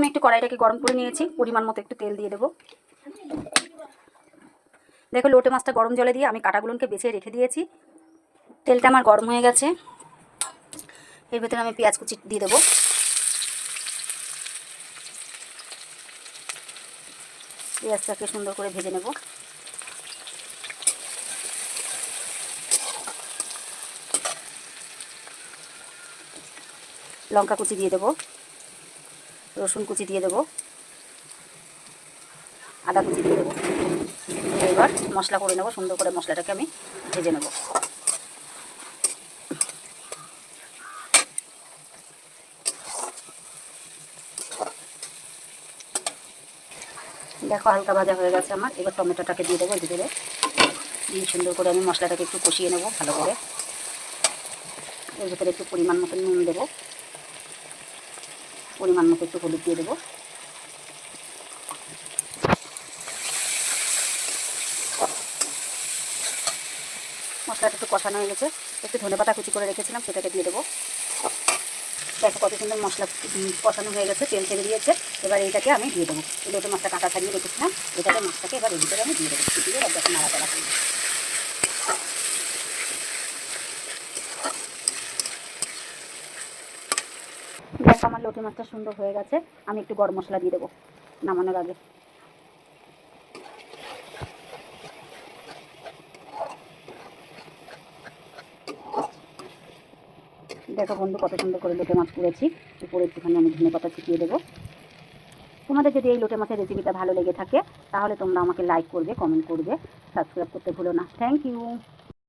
আমি একটু কড়াইটাকে গরম করে নিয়েছি, পরিমাণ মতো একটু তেল দিয়ে দেবো। দেখো, লোটে মাছটা গরম জলে দিয়ে আমি কাটাগুলোকে বেছে রেখে দিয়েছি। তেলটা আমার গরম হয়ে গেছে। এর ভেতরে আমি পেঁয়াজ কুচি দিয়ে দেবো। পেঁয়াজটাকে সুন্দর করে ভেজে নেব। লঙ্কা কুচি দিয়ে দেবো। রসুন কুচি দিয়ে দেবো। আদা কুচি দিয়ে দেবো। এবার মশলা করে নেব, সুন্দর করে মশলাটাকে আমি ভেজে নেব। দেখো হালকা ভাজা হয়ে গেছে আমার। এবার টমেটোটাকে দিয়ে দেবো ভিতরে দিয়ে সুন্দর করে আমি মশলাটাকে একটু কষিয়ে নেব ভালো করে। এর ভিতরে একটু পরিমাণ মতো নুন দেবো। পরিমাণ মতো একটু হলুদ দিয়ে দেবো। মশলাটা একটু কষানো হয়ে গেছে। একটু ধনে পাতা কুচি করে রেখেছিলাম, সেটাকে দিয়ে দেবো। দেখো কত সুন্দর মশলা কষানো হয়ে গেছে, তেল ছেড়ে দিয়েছে। এবার এইটাকে আমি দিয়ে দেবো। লোটে মাছটা কাঁটা ছাড়িয়ে রেখেছিলাম, এটাকে মাছটাকে এবার ভিতরে আমি দিয়ে দেবো। দিয়ে দেখো নাড়াচাড়া করব দেখো আমার লোটে মাছটা সুন্দর হয়ে গেছে, আমি একটু গরম মশলা দিয়ে দেবো নামানোর আগে। দেখো বন্ধু, কত সুন্দর করে লোটে মাছ করেছি উপরে একটুখানি আমি ধনে পাতা ছিটিয়ে দেবো। তোমাদের যদি এই লোটে মাছের রেসিপিটা ভালো লেগে থাকে, তাহলে তোমরা আমাকে লাইক করবে কমেন্ট করবে সাবস্ক্রাইব করতে ভুলো না। Thank you